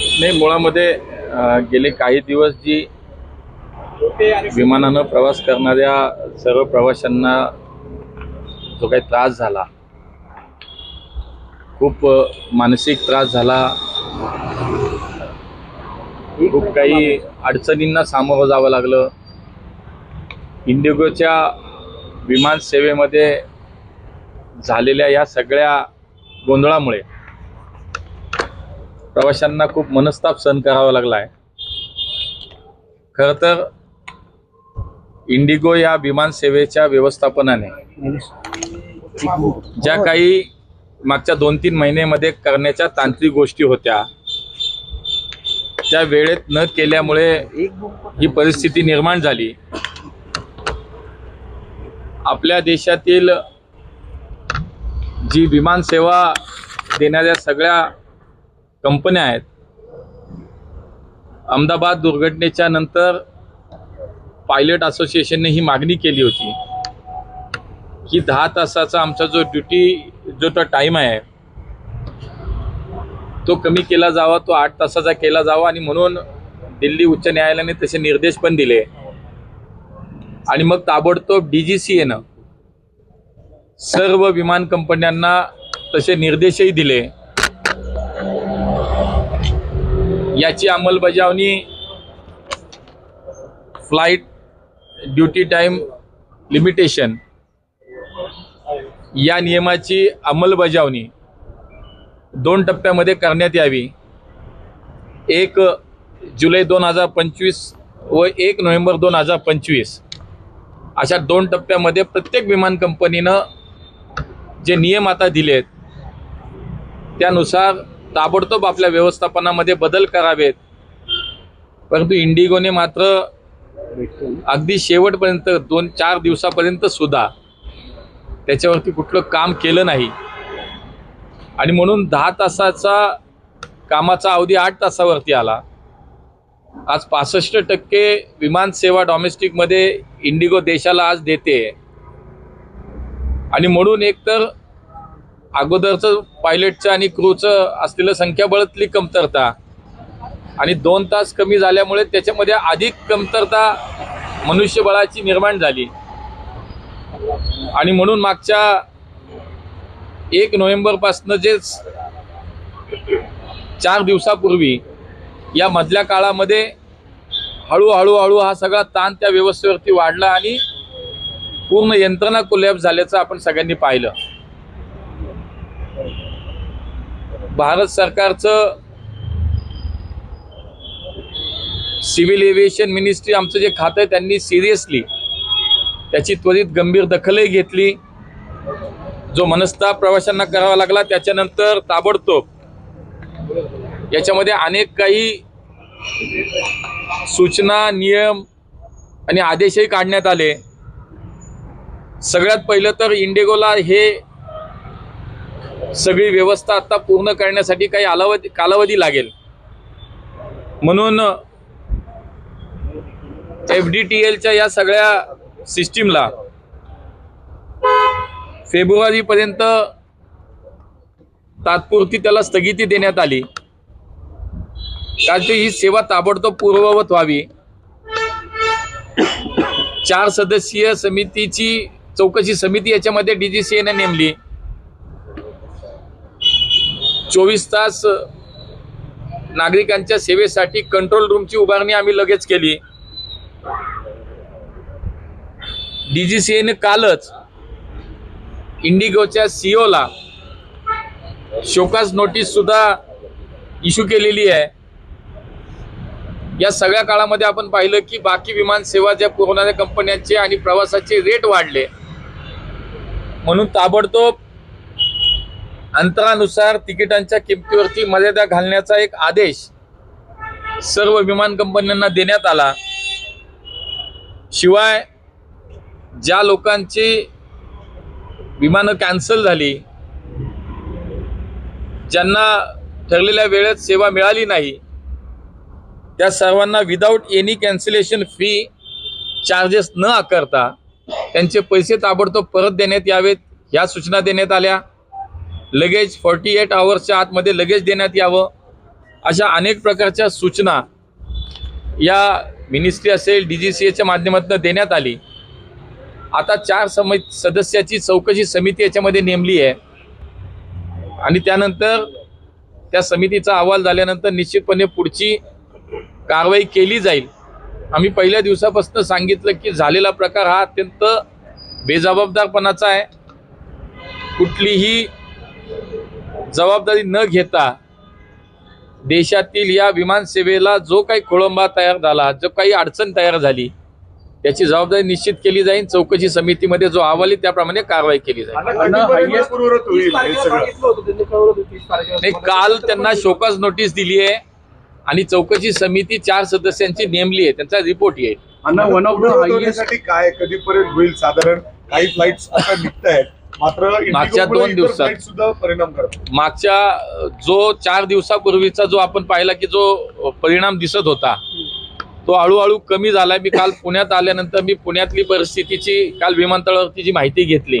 नाही मुळामध्ये गेले काही दिवस जी विमानानं प्रवास करणाऱ्या सर्व प्रवाशांना जो काही त्रास झाला खूप मानसिक त्रास झाला खूप काही अडचणींना सामोरं जावं लागलं. इंडिगोच्या विमान सेवेमध्ये झालेल्या या सगळ्या गोंधळामुळे प्रवाशांना खूप मनस्ताप सहन करावा लागला आहे खरं तर इंडिगो या विमान सेवेच्या व्यवस्थापनाने ज्या काही मागच्या दोन तीन महिन्यामध्ये करण्याच्या तांत्रिक गोष्टी होत्या त्या वेळेत न केल्यामुळे ही परिस्थिती निर्माण झाली. आपल्या देशातील जी विमान सेवा देणाऱ्या सगळ्या कंपन्या आहेत. अहमदाबाद दुर्घटनेच्या नंतर पायलट असोसिएशनने ही मागणी केली होती. की दहा तासाचा आमचा जो ड्युटी जो तो टाईम आहे तो कमी केला जावा तो आठ तासाचा केला जावा आणि म्हणून दिल्ली उच्च न्यायालयाने तसे निर्देश पण दिले. आणि मग ताबडतोब डी जी सी एनं सर्व विमान कंपन्यांना तसे निर्देशही दिले. याची अंमलबजावणी फ्लाईट ड्युटी टाईम लिमिटेशन या नियमाची अंमलबजावणी दोन टप्प्यामध्ये करण्यात यावी. एक जुलै दोन हजार पंचवीस व एक नोव्हेंबर दोन हजार पंचवीस. अशा दोन टप्प्यामध्ये प्रत्येक विमान कंपनीनं जे नियम आता दिले आहेत त्यानुसार ताबडतोब आपल्या व्यवस्थापनामध्ये बदल करावेत. परंतु इंडिगोने मात्र अगदी शेवटपर्यंत दोन चार दिवसापर्यंत सुद्धा त्याच्यावरती कुठलं काम केलं नाही. आणि म्हणून दहा तासाचा कामाचा अवधी आठ तासावरती आला. आज पासष्ट टक्के विमान सेवा डॉमेस्टिकमध्ये इंडिगो देशाला आज देते. आणि म्हणून एकतर अगोदरचं पायलटचं आणि क्रूचं असलेलं संख्याबळातली कमतरता. आणि दोन तास कमी झाल्यामुळे त्याच्यामध्ये अधिक कमतरता मनुष्यबळाची निर्माण झाली. आणि म्हणून मागच्या एक नोव्हेंबरपासनं जे चार दिवसापूर्वी या मधल्या काळामध्ये हळूहळू हळू हा सगळा ताण त्या व्यवस्थेवरती वाढला आणि पूर्ण यंत्रणा कोलॅप झाल्याचं आपण सगळ्यांनी पाहिलं. भारत सरकारचं सिव्हिल एव्हिएशन मिनिस्ट्री आमचं जे खातं आहे त्यांनी सिरियसली त्याची त्वरित गंभीर दखलही घेतली. जो मनस्ताप प्रवाशांना करावा लागला त्याच्यानंतर ताबडतोब याच्यामध्ये अनेक काही सूचना नियम आणि आदेशही काढण्यात आले. सगळ्यात पहिलं तर इंडिगोला हे सगळी व्यवस्था आता पूर्ण करण्यासाठी काही अलावधी कालावधी लागेल. म्हणून एफ डी टी एलच्या या सगळ्या सिस्टीमला फेब्रुवारीपर्यंत तात्पुरती त्याला स्थगिती देण्यात आली. कारण की ही सेवा ताबडतोब पूर्ववत व्हावी. चार सदस्यीय समितीची चौकशी समिती याच्यामध्ये डीजीसीएने नेमली. चोवीस तास नागरिकांच्या सेवेसाठी कंट्रोल रूमची उभारणी आम्ही लगेच केली. डीजीसीएने कालच इंडिगोच्या सीओला शोकास नोटीस सुद्धा इश्यू केलेली आहे. या सगळ्या काळामध्ये आपण पाहिलं की बाकी विमान सेवा ज्या पुरवणाऱ्या कंपन्यांचे आणि प्रवासाचे रेट वाढले. म्हणून ताबडतोब अंतरानुसार तिकिटांच्या किमतीवरती मर्यादा घालण्याचा एक आदेश सर्व विमान कंपन्यांना देण्यात आला. शिवाय ज्या लोकांची विमानं कॅन्सल झाली ज्यांना ठरलेल्या वेळेत सेवा मिळाली नाही त्या सर्वांना without any cancellation fee charges न आकारता त्यांचे पैसे ताबडतोब परत देण्यात यावेत ह्या सूचना देण्यात आल्या. लगेच फॉर्टी एट आवर्सच्या आतमध्ये लगेच देण्यात यावं अशा अनेक प्रकारच्या सूचना या मिनिस्ट्री असेल डी जी सी एच्या माध्यमातून देण्यात आली. आता चार सम सदस्याची चौकशी समिती याच्यामध्ये नेमली आहे. आणि त्यानंतर त्या समितीचा अहवाल झाल्यानंतर निश्चितपणे पुढची कारवाई केली जाईल. आम्ही पहिल्या दिवसापासून सांगितलं की झालेला प्रकार हा अत्यंत बेजबाबदारपणाचा आहे. कुठलीही जबाबदारी न घेता देशातील या विमानसेवेला जो काही खोळंबा तयार झाला जो काही अडचण तयार झाली त्याची जबाबदारी निश्चित केली जाईल. चौकशी समितीमध्ये जो अहवाल आहे त्याप्रमाणे कारवाई केली जाईल. हे काल त्यांना शोकस नोटीस दिली आहे आणि चौकशी समिती चार सदस्यांची नेमली आहे त्यांचा रिपोर्ट येईल. काय कधीपर्यंत होईल साधारण? काही फ्लाईट आता निघत आहेत मात्र मागच्या दोन दिवसात. सुद्धा परिणाम करतात. मागच्या जो चार दिवसापूर्वीचा जो आपण पाहिला की जो परिणाम दिसत होता तो हळूहळू कमी झालाय. मी काल पुण्यात आल्यानंतर मी पुण्यातली परिस्थितीची काल विमानतळावरती जी माहिती घेतली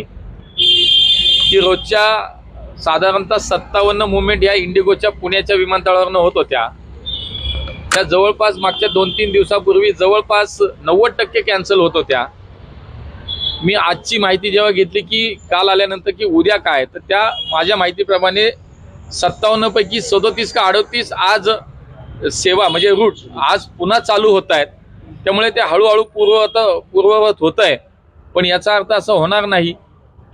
की रोजच्या साधारणतः सत्तावन्न मुवमेंट या इंडिगोच्या पुण्याच्या विमानतळावरनं होत होत्या. त्या जवळपास मागच्या दोन तीन दिवसापूर्वी जवळपास नव्वद टक्के कॅन्सल होत होत्या. मी आजची माहिती जेव्हा घेतली की काल आल्यानंतर की उद्या काय तर त्या माझ्या माहितीप्रमाणे सत्तावन्न पैकी सदोतीस का अडतीस आज सेवा म्हणजे रूट आज पुन्हा चालू होत आहेत. त्यामुळे ते हळूहळू पूर्ववत पूर्ववत होत आहे. पण याचा अर्थ असं होणार नाही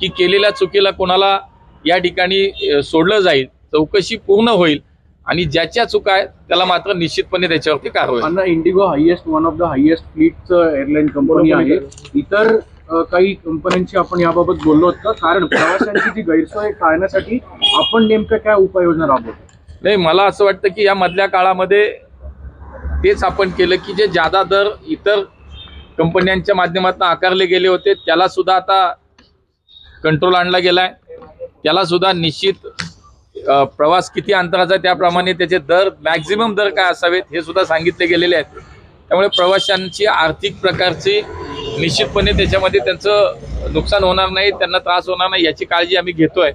की केलेल्या चुकीला कोणाला या ठिकाणी सोडलं जाईल चौकशी पूर्ण होईल आणि ज्याच्या चुका आहेत त्याला मात्र निश्चितपणे त्याच्यावरती कारवाई IndiGo highest one of the highest फ्लीटचं airline company आहे. इतर काही कंपन्यांची आपण याबाबत बोललो होतो. कारण प्रवाशांची जी गैरसोय टाळण्यासाठी आपण नेमकं काय उपाययोजना राबवतो? नाही मला असं वाटतं की या मधल्या काळामध्ये तेच आपण केलं की जे जादा दर इतर कंपन्यांच्या माध्यमातून आकारले गेले होते त्याला सुद्धा आता कंट्रोल आणला गेलाय. त्याला सुद्धा निश्चित प्रवास किती अंतराचा आहे त्याप्रमाणे त्याचे दर मॅक्झिमम दर काय असावेत हे सुद्धा सांगितले गेलेले आहेत. त्यामुळे प्रवाशांची आर्थिक प्रकारची निश्चितपणे त्याच्यामध्ये त्यांचं नुकसान होणार नाही त्यांना त्रास होणार नाही याची काळजी आम्ही घेतोय.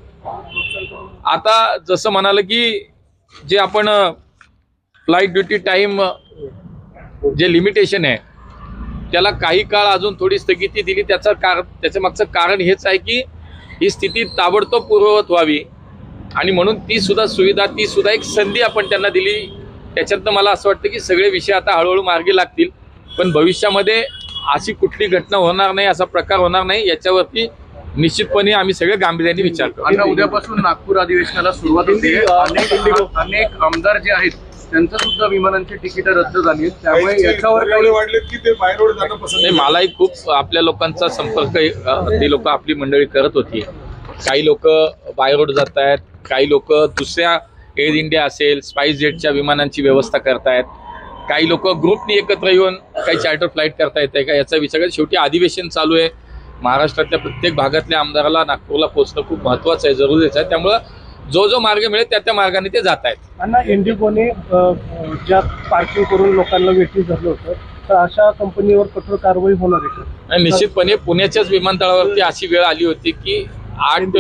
आता जसं म्हणाल की जे आपण फ्लाईट ड्युटी टाईम जे लिमिटेशन आहे त्याला काही काळ अजून थोडी स्थगिती दिली त्याचं कार त्याच्या मागचं कारण हेच आहे की ही स्थिती ताबडतोब पूर्ववत व्हावी. आणि म्हणून ती सुद्धा सुविधा ती सुद्धा एक संधी आपण त्यांना दिली. त्याच्यातनं मला असं वाटतं की सगळे विषय आता हळूहळू मार्गी लागतील. पण भविष्यामध्ये अशी कुठली घटना होणार नाही असा प्रकार होणार नाही याच्यावरती निश्चितपणे आम्ही सगळे गांभीर्याने विचार करू. अण्णा उद्यापासून नागपूर अधिवेशनाला सुरुवात होते. अनेक अनेक आमदार जे आहेत त्यांचं सुद्धा विमानांची तिकीटं रद्द झाली त्यामुळे याच्यावर वाढलेत की ते बाय रोड जाणं पसंत नाही मलाही खूप आपल्या लोकांचा संपर्क ते लोक आपली मंडळी करत होती. काही लोक बाय रोड जात आहेत काही लोक दुसऱ्या एअर इंडिया असेल स्पाइस जेटच्या विमानांची व्यवस्था करतायत. काही लोक ग्रुपनी एकत्र येऊन काही चार्टर फ्लाईट करता येते का? याचा विचार शेवटी अधिवेशन चालू आहे. महाराष्ट्रातल्या प्रत्येक भागातल्या आमदाराला नागपूरला पोहोचणं खूप महत्त्वाचं आहे जरुरीचं आहे. त्यामुळं जो जो मार्ग मिळेल त्या त्या मार्गाने ते जात आहेत. अण्णा इंडिगोने ज्या पार्किंग करून लोकांना वेटीस धरलं होतं तर अशा कंपनीवर कठोर कारवाई होणार आहे निश्चितपणे पुण्याच्याच विमानतळावरती अशी वेळ आली होती की आठ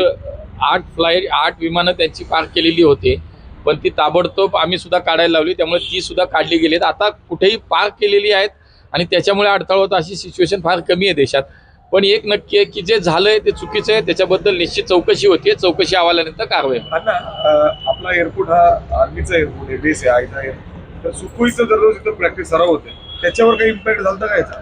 आठ फ्लाईट आठ विमानं त्यांची पार्क केलेली होती. पण ती ताबडतोब आम्ही सुद्धा काढायला लावली त्यामुळे ती सुद्धा काढली गेली आहेत आता कुठेही पार्क केलेली आहेत आणि त्याच्यामुळे अडथळा होता अशी सिच्युएशन फार कमी आहे देशात. पण एक नक्की आहे की जे झालंय ते चुकीचं आहे त्याच्याबद्दल निश्चित चौकशी होती चौकशी अहवालानंतर कारवाई आपला एअरपोर्ट हा आर्मीचा एअरपोर्ट आहे बेस आहे आयचा एअरपोर्ट तर सुखोईचं दररोज इथं प्रॅक्टिस सराव होते त्याच्यावर काही इम्पॅक्ट झाला का याचा?